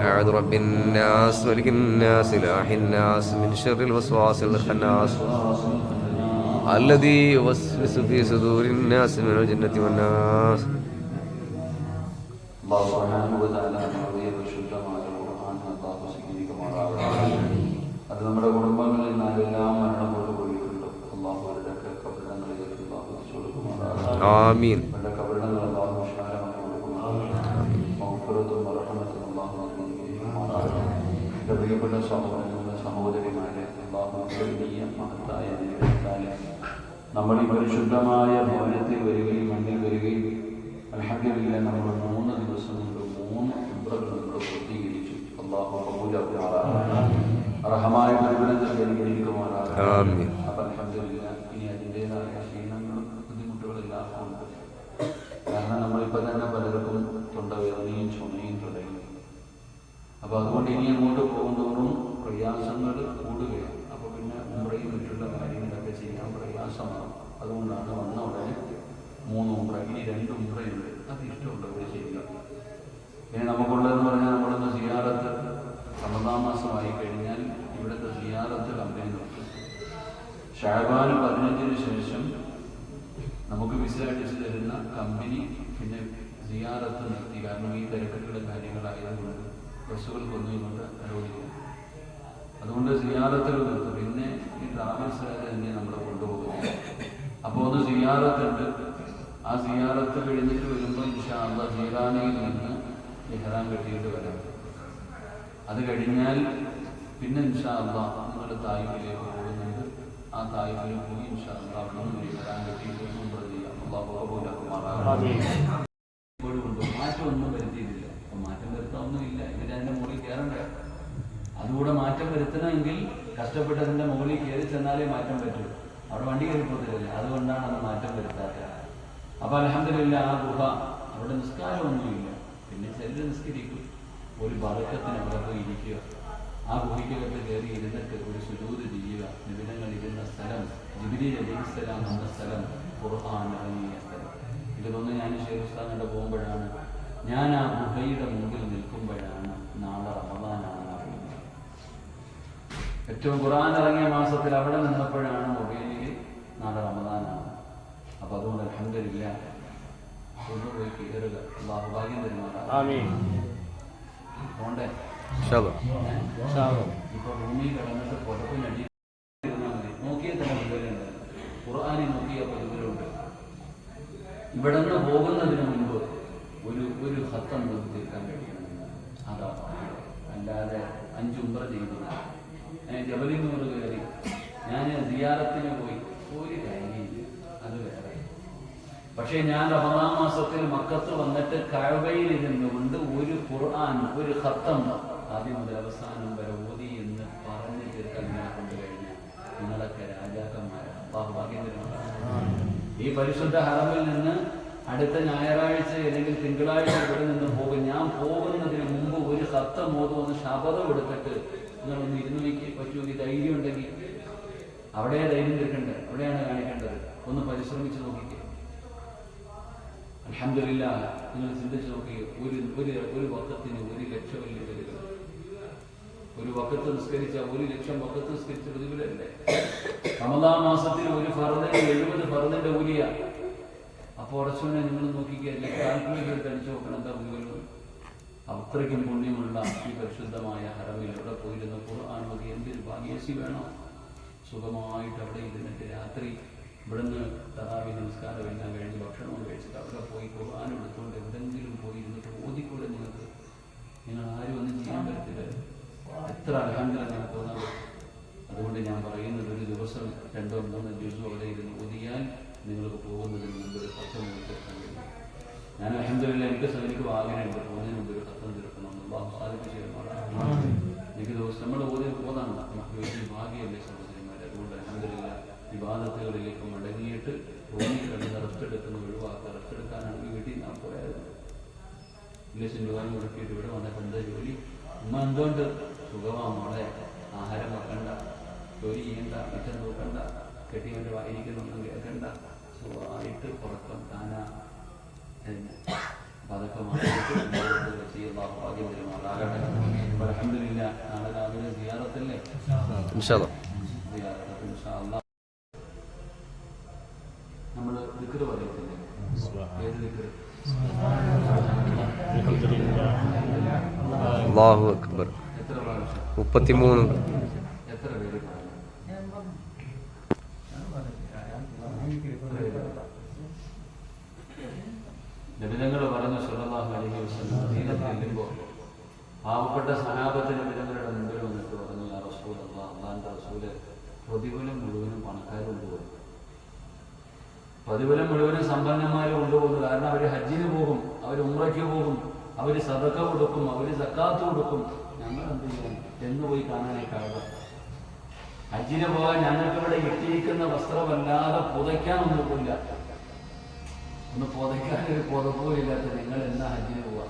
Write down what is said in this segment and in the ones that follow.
أعوذ رب الناس ملك الناس إله الناس من شر الوسواس الخناس الذي يوسوس في صدور الناس من الجنة والناس അള്ളാഹു സുബ്ഹാനഹു വ തആല നമ്മുടെ പരിശുദ്ധമായ ഖുർആൻ അള്ളാഹു സ്വീകരിക്കുമാറാകട്ടെ അത് നമ്മുടെ കുടുംബങ്ങളിൽ നിന്നെല്ലാം മരണം കൊണ്ട് പോയിട്ടുണ്ട് അള്ളാഹു അവരുടെയൊക്കെ കബറിടങ്ങളിലേക്ക് അള്ളാഹു എത്തിച്ചു കൊടുക്കുമാറാകട്ടെ آمين എന്റെ പ്രിയപ്പെട്ട സഹോദരങ്ങളുടെ സഹോദരിമാരെ അള്ളാഹു വലിയ മഹത്തായ അനുഗ്രഹത്താലെ നമ്മൾ ഈ പരിശുദ്ധമായ ഭവനത്തിൽ വരികയും മണ്ണിൽ വരികയും അലഹദില്ല നമ്മൾ മൂന്ന് ദിവസം കൊണ്ട് മൂന്ന് ഉംറകൾ നമ്മൾ പൂർത്തീകരിച്ചു അള്ളാഹു കബൂലാക്കുമാറാകട്ടെ അർഹമായ പ്രതിഫലം ഉമ്ര ഇനി രണ്ട് ഉമ്രയുണ്ട് അത് ഇഷ്ടമുള്ളവർ ചെയ്യുക ഇനി നമുക്കുള്ളതെന്ന് പറഞ്ഞാൽ നമ്മളൊന്ന് സിയാറത്ത് റമദാൻ മാസമായി കഴിഞ്ഞാൽ ഇവിടുത്തെ സിയാറത്ത് കമ്പനി നോക്കും ഷാബാൻ പതിനഞ്ചിന് ശേഷം നമുക്ക് വിസ അടിച്ച് തരുന്ന കമ്പനി പിന്നെ സിയാറത്ത് നിർത്തി. കാരണം ഈ തിരക്കുകളുടെ കാര്യങ്ങളായതുകൊണ്ട് ബസ്സുകൾക്കൊന്നും കൊണ്ട് അനുവദിക്കും അതുകൊണ്ട് സിയാറത്തുകൾ നിർത്തും. പിന്നെ ഈ ട്രാവൽസുകാർ തന്നെ നമ്മളെ കൊണ്ടുപോകും. അപ്പോൾ ഒന്ന് സിയാറത്തുണ്ട് ആ സിയാറത്ത് കഴിഞ്ഞിട്ട് വരുമ്പോൾ അള്ളാഹ് ജീറാനയിൽ നിന്ന് ഇഹ്റാം കെട്ടിയിട്ട് വരാം. അത് കഴിഞ്ഞാൽ പിന്നെ ഇൻഷാ അള്ളാഹ് നിങ്ങൾ തായിഫിലേക്ക് പോകുന്നുണ്ട്. ആ തായിഫിൽ പോയി ഇൻഷാ അള്ളാഹ് അവിടെ നിന്ന് ഇഹ്റാം കെട്ടിയിട്ട് ഉംറ ചെയ്യാം? മാറ്റമൊന്നും വരുത്തിയിട്ടില്ല. അപ്പൊ മാറ്റം വരുത്താനൊന്നുമില്ല ഇവരതിന്റെ മുകളിൽ കയറണ്ടേ? അതുകൂടെ മാറ്റം വരുത്തണമെങ്കിൽ കഷ്ടപ്പെട്ടതിന്റെ മുകളിൽ കയറി ചെന്നാലേ മാറ്റം പറ്റൂ. അവിടെ വണ്ടി കയറി പോകത്തില്ല അതുകൊണ്ടാണ് അത് മാറ്റം വരുത്താത്തത്. അപ്പൊ അലഹമില്ല ആ ഗുഹ അവിടെ നിസ്കാരമൊന്നുമില്ല. പിന്നെ ചെല്ലു നിസ്കരിക്കും. ഒരു ബറക്കത്തിന് അവിടെ പോയി ഇരിക്കുക. ആ ഗുഹയ്ക്കകത്ത് കയറി ഇരുന്നിട്ട് ഒരു സുജൂത് ചെയ്യുക. നിബിധങ്ങൾ ഇരുന്ന സ്ഥലം ജിബിലി അലൈഹിസ്സലാം എന്ന സ്ഥലം ഖുർആൻ ഇറങ്ങിയ സ്ഥലം. ഇതൊന്ന് ഞാൻ ഷെയ്ഖുസ്ഥാൻ കണ്ട് പോകുമ്പോഴാണ്. ഞാൻ ആ ഗുഹയുടെ മുമ്പിൽ നിൽക്കുമ്പോഴാണ് നാളെ റമദാനാണെന്ന് അറിയുന്നത്. ഏറ്റവും ഖുർആൻ ഇറങ്ങിയ മാസത്തിൽ അവിടെ നിന്നപ്പോഴാണ് മൊബൈലിൽ നാളെ റമദാനാണ് അപ്പോൾ അതുകൊണ്ട് അലഹമില്ല ഒന്ന് പോയി കയറുക അള്ളാഹു ഭാഗ്യം തരുമാറാണ്ടേ ഇപ്പൊ ഭൂമി കിടന്നിട്ട് പുറത്തിനടി നോക്കിയാൽ തന്നെ വിവരമുണ്ട് ഖുർആാനെ നോക്കിയ വിവരമുണ്ട് ഇവിടെ നിന്ന് പോകുന്നതിന് മുൻപ് ഒരു ഒരു ഹത്തം നമുക്ക് തീർക്കാൻ കഴിയണം അതാ അല്ലാതെ അഞ്ച് ഉമ്പ്ര ചെയ്യുന്നത് ഞാൻ ജബലിൽ നിന്ന് കയറി. ഞാൻ സിയാറത്തിന് പോയി. ഒരു കാര്യമില്ല. അത് വേറെ പക്ഷേ ഞാൻ റമദാൻ മാസത്തിൽ മക്കത്ത് വന്നിട്ട് കഴവയിൽ ഇരുന്നുകൊണ്ട് ഒരു ഖുർആൻ ഒരു ഹത്തം ആദ്യം മുതൽ അവസാനം വരെ ഓതി എന്ന് പറഞ്ഞു തീർക്കാൻ ഞാൻ കൊണ്ട് കഴിഞ്ഞാൽ നിങ്ങളൊക്കെ രാജാക്കന്മാരാണ് ഈ പരിശുദ്ധ ഹറമിൽ നിന്ന് അടുത്ത ഞായറാഴ്ച അല്ലെങ്കിൽ തിങ്കളാഴ്ച ഇവിടെ നിന്ന് പോകും. ഞാൻ പോകുന്നതിന് മുമ്പ് ഒരു ഖത്തം ഓതുമെന്ന് ശപഥം എടുത്തിട്ട് നിങ്ങളൊന്ന് ഇരുന്ന് വയ്ക്ക് പറ്റുമെങ്കിൽ ധൈര്യം ഉണ്ടെങ്കിൽ. അവിടെ ധൈര്യം തീർക്കേണ്ടത്. അവിടെയാണ് കാണിക്കേണ്ടത്. ഒന്ന് പരിശ്രമിച്ച് നോക്കിക്കേ. അലഹമില്ല നിങ്ങൾ ചിന്തിച്ച് നോക്കി ഒരു ഒരു ഒരു വക്കത്തിന് ഒരു ലക്ഷം വരിക ഒരു വക്കത്ത് നിസ്കരിച്ച ഒരു ലക്ഷം വക്കത്ത് നിസ്കരിച്ച പ്രതിഫലല്ലേ റമദാ മാസത്തിൽ ഒരു ഫറദിന് എഴുപത് ഫറദിന്റെ കൂലിയ. അപ്പോൾ ഉറച്ചോനെ നിങ്ങൾ നോക്കിക്കല്ലേ കാൽക്കുലേറ്റർ അടിച്ചു നോക്കണം എന്താ പ്രതിഫലം അത്രയ്ക്കും പുണ്യമുള്ള ഈ പരിശുദ്ധമായ ഹറമിൽ അവിടെ പോയിരുന്നപ്പോൾ നോക്കി എന്തൊരു ഭാഗ്യസി വേണം. സുഖമായിട്ട് അവിടെ ഇരുന്നിട്ട് രാത്രി ഇവിടുന്ന് തറാവി നമസ്കാരം എല്ലാം കഴിഞ്ഞ് ഭക്ഷണവും കഴിച്ചിട്ട് അവിടെ പോയി ഖുർആൻ എടുത്തുകൊണ്ട് എവിടെങ്കിലും പോയി ഇരുന്നിട്ട് ഓതിക്കൂടെ നിങ്ങൾക്ക് നിങ്ങൾ ആരും ഒന്നും ചെയ്യാൻ പറ്റത്തില്ല. എത്ര അഹങ്കാരം ഞാൻ തോന്നുന്നത് അതുകൊണ്ട് ഞാൻ പറയുന്നത് ഒരു ദിവസം രണ്ടോ മൂന്നോ ദിവസം അവിടെ ഇരുന്ന് ഓതിയാൽ നിങ്ങൾക്ക് പോകുന്നതിന് മുമ്പ് ഒരു പത്ത് മിനിറ്റ് എത്താൻ കഴിയും. ഞാൻ അഹമ്മദില്ല എനിക്ക് എനിക്ക് ആഗ്രഹമുണ്ട് പോകുന്നതിന് മുമ്പ് ഒരു പത്തം തീർക്കണം എന്നുള്ള സാധിപ്പിച്ചു എനിക്ക് ദിവസം നമ്മൾ ഓതി പോതാണ് നമുക്ക് വലിയ ഭാഗ്യമല്ലേ? അലഹമില്ല വിവാദത്തുകളിലേക്ക് മടങ്ങിയിട്ട് റൂമിൽ കിടന്ന് റെസ്റ്റ് എടുക്കുന്ന ഒഴിവാക്കുക റെസ്റ്റ് എടുക്കാനാണെങ്കിൽ വീട്ടിൽ നാം പോയത്. ഇംഗ്ലീഷ് രൂപ മുടക്കിയിട്ട് ഇവിടെ വന്നിട്ട് എന്താ ജോലി? ഉമ്മ എന്തുകൊണ്ട്? സുഖമാ മോളെ ആഹാരം വെക്കണ്ട ജോലി ചെയ്യണ്ട മിച്ചം നോക്കണ്ട കെട്ടിയവന്റെ വായിരിക്കുന്നൊന്നും കേൾക്കണ്ട. സുഖമായിട്ട് ഉറക്കം താനാ. ഇൻഷാ ഇൻഷാല്ലാ സിയാറത്ത് ഇൻഷാ അല്ലാ നമ്മൾ ദിക്ർ പറയത്തില്ലേ ഏത് ദിക്ർ അള്ളാഹു അക്ബർ മുപ്പത്തിമൂന്ന്. നബിതങ്ങൾ പാവപ്പെട്ട സഹാബത്ത് നബിതങ്ങളുടെ മുമ്പിൽ വന്നിട്ട് പറഞ്ഞു യാ റസൂൽ അള്ളാഹ് അള്ളാഹിന്റെ റസൂൽ പ്രതിഫലം മുഴുവനും പണക്കാർ കൊണ്ടുപോകും. പ്രതിഫലം മുഴുവനും കൊണ്ടുപോകുന്നു കാരണം അവർ ഹജ്ജിന് പോകും അവർ ഉമ്രയ്ക്ക് പോകും അവർ സതക കൊടുക്കും അവർ സക്കാത്ത് കൊടുക്കും. ഞങ്ങൾ എന്ത് ചെയ്യണം എന്ന് പോയി കാണാനായിട്ടാവുക അജിന് പോകാൻ ഞങ്ങൾക്ക് ഇവിടെ ഇട്ടിരിക്കുന്ന വസ്ത്രമല്ലാതെ പുതയ്ക്കാനൊന്നുമില്ല ഒന്ന് പുതയ്ക്കാൻ ഒരു പുതപ്പോയില്ലാത്ത നിങ്ങൾ എന്നാ ഹജ്ജിന് പോവാ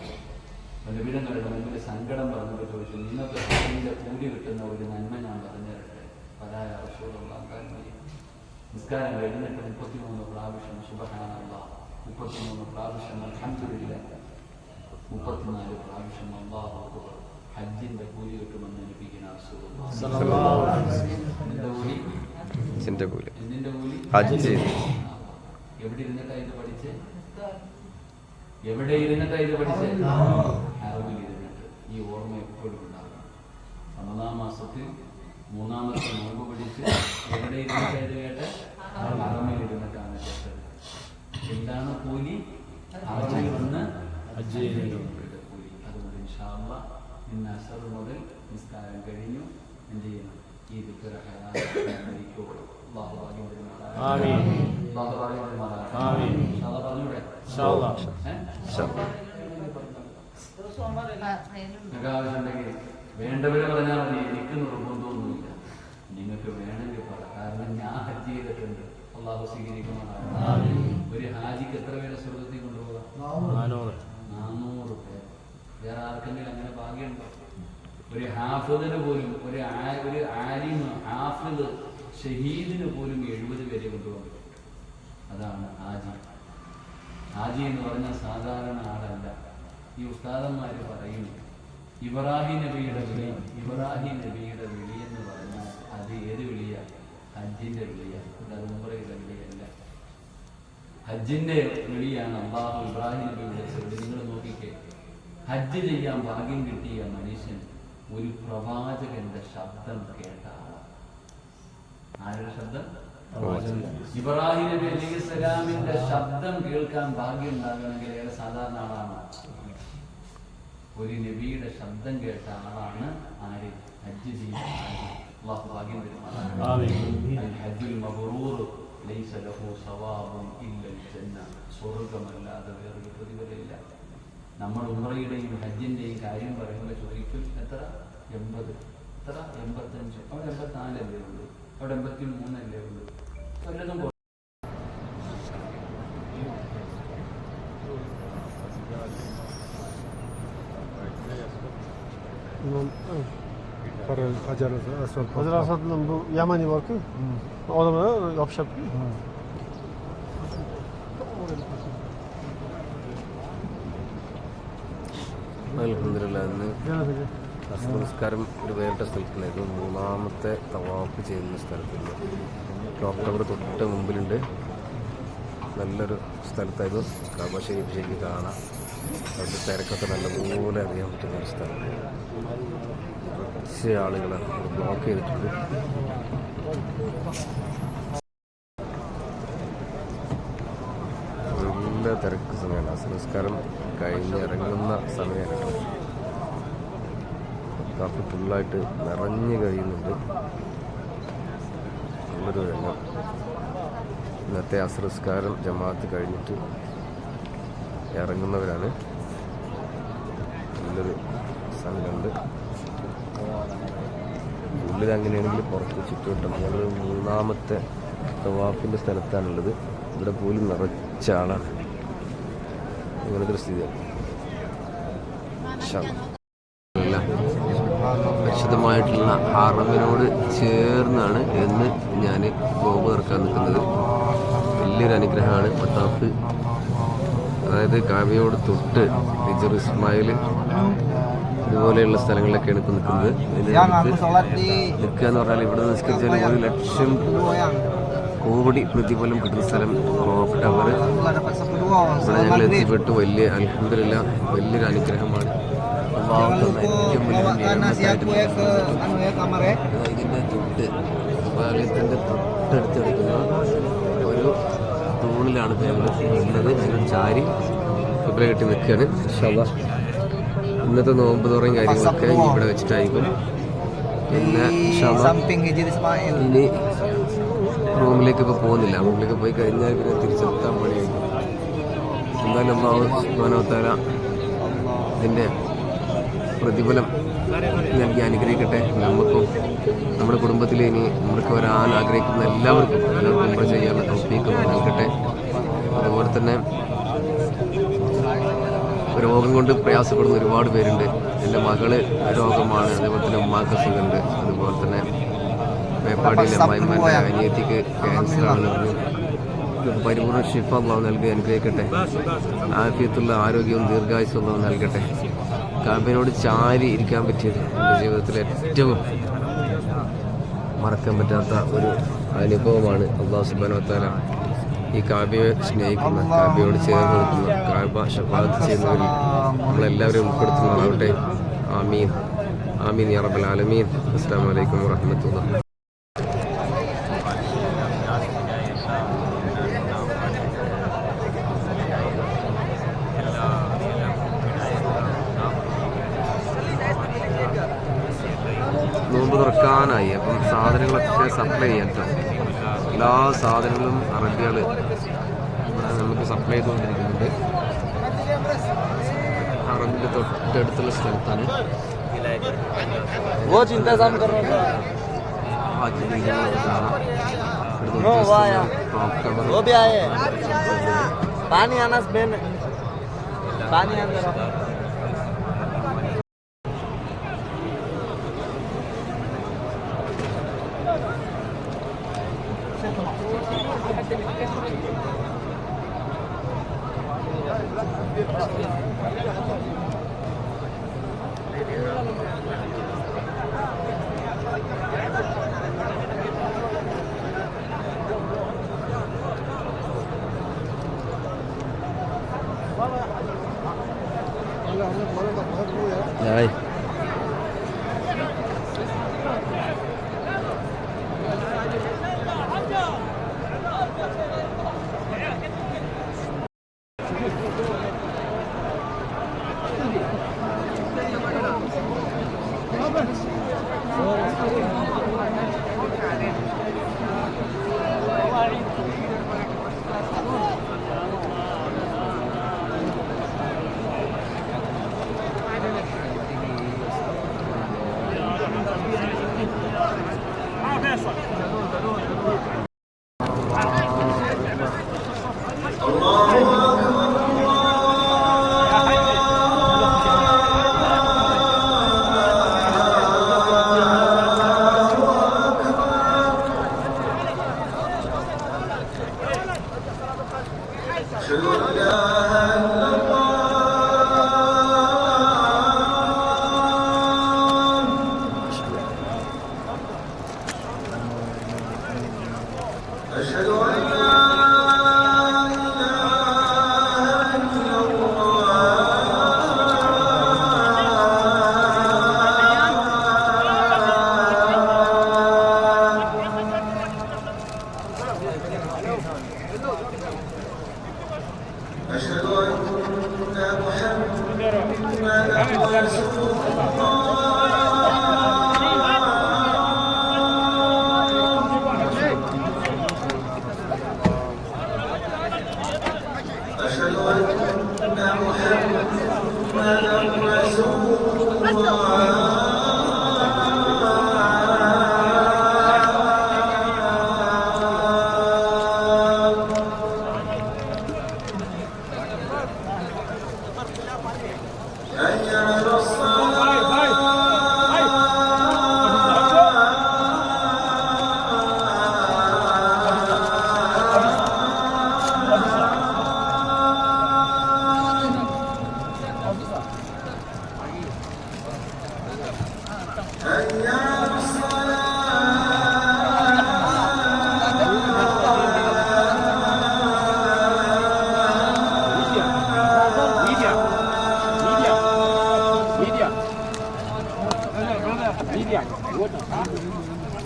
ലഭിതങ്ങളുടെ മുമ്പിൽ സങ്കടം പറഞ്ഞിട്ട് ചോദിച്ചു നിങ്ങൾക്ക് അജിന്റെ കൂലി കിട്ടുന്ന ഒരു നന്മ ഞാൻ പറഞ്ഞു തരട്ടെ പരായ റസൂലുള്ള നിസ്കാരം കഴിഞ്ഞിട്ട് മുപ്പത്തിമൂന്ന് പ്രാവശ്യം സുബഹാനല്ല. മുപ്പത്തിമൂന്ന് പ്രാവശ്യം അൽഹംദുലില്ല. മുപ്പത്തിനാല് പ്രാവശ്യം അള്ളാഹു. ഹജ്ജിന്റെ കൂലി? കിട്ടുമെന്ന് കൂലി. ഹജ്ജ് എവിടെ ഇരുന്നിട്ടാ ഇത് പഠിച്ച്? എവിടെ ഇരുന്നിട്ടാ ഇത് പഠിച്ച്? അറിവിൽ ഇരുന്നിട്ട്. ഈ ഓർമ്മ എപ്പോഴും ഉണ്ടാകും ഒന്നാം മാസത്തിൽ മൂന്നാമത്തെ നോമ്പ് പിടിച്ച് എവിടെ ഇരുന്നിട്ടാ ഇത് കേട്ട്? അറമയിൽ ഇരുന്നിട്ടാണ് കേട്ടത്. എന്താണ് കൂലി? അറമയിൽ വന്ന് ഹജ്ജ് ചെയ്തവരുടെ കൂലി അതുകൊണ്ട് ഇൻഷാല്ല ഇന്ന് അസർ മുതൽ നിസ്കാരം കഴിഞ്ഞു. എന്ത് ചെയ്യണം? ഈ വേണ്ടവര് പറഞ്ഞാൽ മതി. എനിക്ക് നിർബന്ധമൊന്നുമില്ല നിങ്ങൾക്ക് വേണമെങ്കിൽ പറ കാരണം ഞാൻ ഹജ്ജ് ചെയ്തിട്ടുണ്ട്. അള്ളാഹു സ്വീകരിക്കുന്നതാണ് ഒരു ഹാജിക്ക് എത്ര പേരെ സ്വർഗത്തിൽ കൊണ്ടുപോകാം? നാനൂറ് പേർ വേറെ ആർക്കെങ്കിലും അങ്ങനെ ഭാഗ്യമുണ്ടോ? ഒരു ഹാഫിദിന് പോലും ഒരു ഒരു ആലിമ് ഹാഫിദ് ഷഹീദിന് പോലും എഴുപത് പേരെ കൊണ്ടുപോകും. അതാണ് ഹാജി. ഹാജി എന്ന് പറഞ്ഞ സാധാരണ ആളല്ല. ഈ ഉസ്താദന്മാർ പറയും ഇബ്രാഹിം നബിയുടെ വിളി ഇബ്രാഹിം നബിയുടെ വിളി എന്ന് പറഞ്ഞാൽ അത് ഏത് വിളിയാ? ഹജ്ജിന്റെ വിളിയാണ് അത് വിളിയാണ് ഹജ്ജിന്റെ വഴിയാണ് അള്ളാഹു ഇബ്രാഹിം നബി വിളിച്ചത് നിങ്ങൾ നോക്കിക്കേ ഹജ്ജ് ചെയ്യാൻ ഭാഗ്യം കിട്ടിയ മനുഷ്യൻ ഒരു പ്രവാചകന്റെ ശബ്ദം കേട്ട ആരുടെ ശബ്ദം? ഇബ്രാഹിം നബി അലൈഹി സ്വലാമിന്റെ ശബ്ദം കേൾക്കാൻ ഭാഗ്യം ഉണ്ടാകണമെങ്കിൽ ഏറെ സാധാരണ ആളാണ്. ഒരു നബിയുടെ ശബ്ദം കേട്ട ആളാണ് ആര്? ഹജ്ജ് ചെയ്യുന്ന? ഭാഗ്യം. തരുമാറാണ്. ഹജ്ജുൽ മബ്റൂർ ലൈസ ലഹു സവാബുൻ ഇല്ലൽ ജന്ന സ്വർഗമല്ലാതെ വേറൊരു പ്രതിഫലമില്ല. നമ്മൾ ഉമറയുടെയും ഹജ്ജിന്റെയും കാര്യം പറയുമ്പോൾ ചോദിക്കും എത്ര? എൺപത്. എത്ര? എൺപത്തഞ്ച്. അവിടെ എൺപത്തിനാലല്ലേ ഉള്ളൂ. അവിടെ എൺപത്തി മൂന്നല്ലേ ഉള്ളൂ Hacer Aswad. Hazır Aswad'ın bu Yemeni var ki ഇന്ന് Gel hadi. അസ്ർ നിസ്കാരം ഒരു വേറിട്ട മൂന്നാമത്തെ തവാഫ് ചെയ്യുന്ന സ്ഥലത്തുണ്ട് ഒക്ടോബർ തൊട്ട് മുമ്പിലുണ്ട്. നല്ലൊരു സ്ഥലത്തായിരുന്നു. കാബ ശരിക്കും കാണാം. അവിടുത്തെ തിരക്കൊക്കെ നല്ലപോലെ അറിയാൻ പറ്റുന്ന ഒരു സ്ഥലം കുറച്ച് ആളുകളെ ബ്ലോക്ക് ചെയ്തിട്ടുണ്ട്. നല്ല തിരക്ക് സമയമാണ്. സംസ്കാരം കഴിഞ്ഞ് ഇറങ്ങുന്ന സമയമാണ്. കാപ്പി ഫുള്ളായിട്ട് നിറഞ്ഞു കഴിയുന്നുണ്ട്. നല്ലൊരു രംഗം ഇന്നത്തെ അസംസ്കാരം ജമാഅത്ത് കഴിഞ്ഞിട്ട് ഇറങ്ങുന്നവരാണ്. നല്ലൊരു സംഘമുണ്ട് ഉള്ളിൽ അങ്ങനെയാണെങ്കിൽ പുറത്ത് ചുറ്റുവട്ടം. ഞങ്ങൾ മൂന്നാമത്തെ തവാഫിന്റെ സ്ഥലത്താണുള്ളത്. ഇവിടെ പോലും നിറച്ച ആളാണ്. ഇങ്ങനത്തെ ഒരു സ്ഥിതിയാണ്. വിശദമായിട്ടുള്ള ഹറമിനോട് ചേർന്നാണ് എന്ന് ഞാൻ ബോബ് തീർക്കാൻ നിൽക്കുന്നത്. വലിയൊരു അനുഗ്രഹമാണ് മത്താഫ്. അതായത് കാവ്യയോട് തൊട്ട് ഇസ്മായിൽ ഇതുപോലെയുള്ള സ്ഥലങ്ങളിലൊക്കെയാണ് ഇപ്പോൾ നിൽക്കുന്നത്. നിൽക്കുക എന്ന് പറഞ്ഞാൽ ഇവിടെ നിസ്കരിച്ചാൽ ഒരു ലക്ഷം കോടി പ്രതിഫലം കിട്ടുന്ന സ്ഥലം ക്ലോക്ക് ടവർ ഇവിടെ ഞങ്ങൾ എത്തിപ്പെട്ടു. വലിയ അത്ഭുതമില്ല വലിയൊരു അനുഗ്രഹമാണ്. ഇതിന്റെ തൊട്ട് ദേവാലയത്തിന്റെ തൊട്ടടുത്ത് കിടക്കുന്ന ഒരു തൂണിലാണ് ഞങ്ങൾ ഉള്ളത് ഞങ്ങൾ ചാരി ഇവിടെ കെട്ടി നിൽക്കുകയാണ്. ഷവ ഇന്നത്തെ നോമ്പ് തുറയും കാര്യങ്ങളൊക്കെ ഇവിടെ വെച്ചിട്ടായിരിക്കും. പിന്നെ ഇനി റൂമിലേക്ക് ഇപ്പോൾ പോകുന്നില്ല. റൂമിലേക്ക് പോയി കഴിഞ്ഞാൽ പിന്നെ തിരിച്ചെത്താൻ പണിയായിരിക്കും. എന്തായാലും നമ്മൾ സുബ്ഹാനഹു ഇതിന്റെ പ്രതിഫലം നൽകി അനുഗ്രഹിക്കട്ടെ. നമുക്കും നമ്മുടെ കുടുംബത്തിൽ ഇനി നമ്മൾക്ക് വരാൻ ആഗ്രഹിക്കുന്ന എല്ലാവർക്കും എല്ലാവർക്കും ചെയ്യാനുള്ള തോപ്പിക്കും നൽകട്ടെ. അതുപോലെ തന്നെ രോഗം കൊണ്ട് പ്രയാസപ്പെടുന്ന ഒരുപാട് പേരുണ്ട്. എന്റെ മകൾ രോഗമാണ്. അതേപോലെ തന്നെ ഉമ്മാക്ക് സുഖമുണ്ട്. അതുപോലെ തന്നെ മേപ്പാടിയിലെ അനിയത്തിക്ക് അനിയത്തിക്ക് ക്യാൻസറാണ് പരിപൂർണ ഷിഫ അള്ളാഹു നൽകി അനുഗ്രഹിക്കട്ടെ. ആഫിയത്തുള്ള ആരോഗ്യവും ദീർഘായുസുള്ളതും അള്ളാഹു നൽകട്ടെ. കാബിനോട് ചാരി ഇരിക്കാൻ പറ്റിയത് എന്റെ ജീവിതത്തിലെ ഏറ്റവും മറക്കാൻ പറ്റാത്ത ഒരു അനുഭവമാണ് അള്ളാഹു സുബാനോത്താല ഈ കാവ്യയെ സ്നേഹിക്കുന്ന കാവ്യയോട് ചേർന്ന് നിൽക്കുന്ന കാവ്യ ഷഫാത്ത് ചെയ്യുന്നവരിൽ നമ്മളെല്ലാവരും ഉൾപ്പെടുത്തുന്നതാവട്ടെ ആമീൻ. ആമീൻ അറബൽ ആലമീൻ. അസ്സാം വലൈക്കും വറഹമത്തുള്ള നോമ്പ് തുറക്കാനായി. അപ്പം സാധനങ്ങളൊക്കെ സപ്ലൈ ചെയ്യാൻ. എല്ലാ സാധനങ്ങളും അറബികൾ സപ്ലൈ ചെയ്തുകൊണ്ടിരിക്കുന്നുണ്ട് അറബിൻ്റെ തൊട്ടടുത്തുള്ള സ്ഥലത്താണ് वो इंतजाम कर रहा था ബാക്കി ബിൽഡിങ്ങുകളൊക്കെ കാണാം ഇവിടുത്തെ नो वो आया ഉദ്യോഗസ്ഥന്മാർ, ക്ലോക്ക് ടവർ, वो भी आए पानी आना बेन पानी अंदर आओ। ആയി bir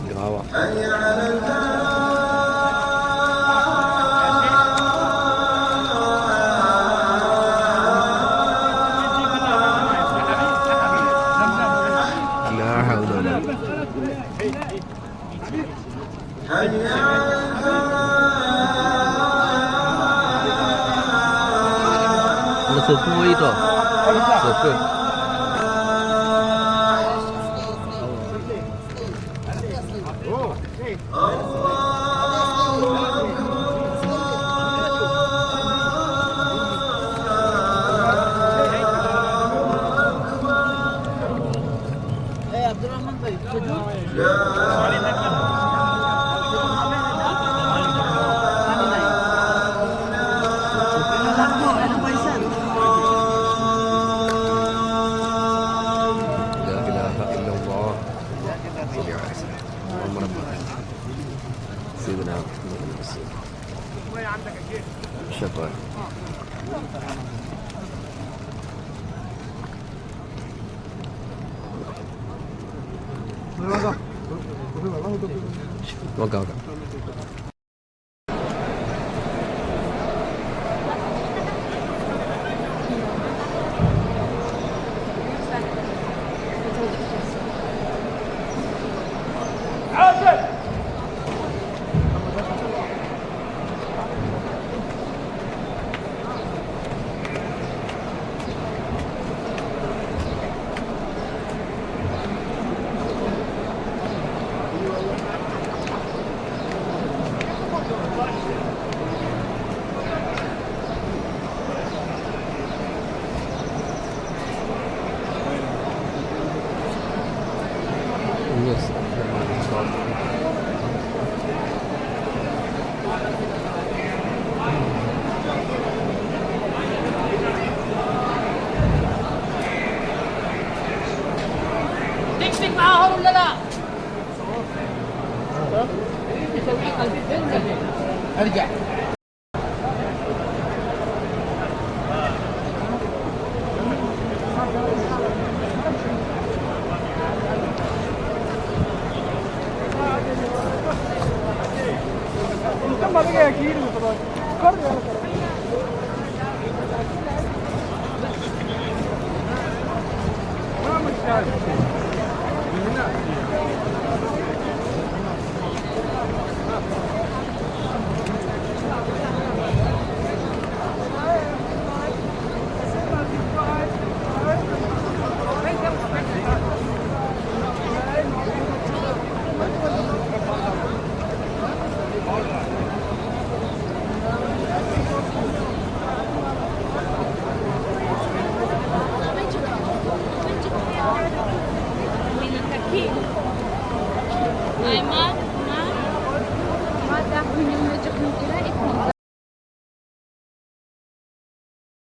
جواب شكرا. وقع. وقع معاهم ولا لا؟ أرجع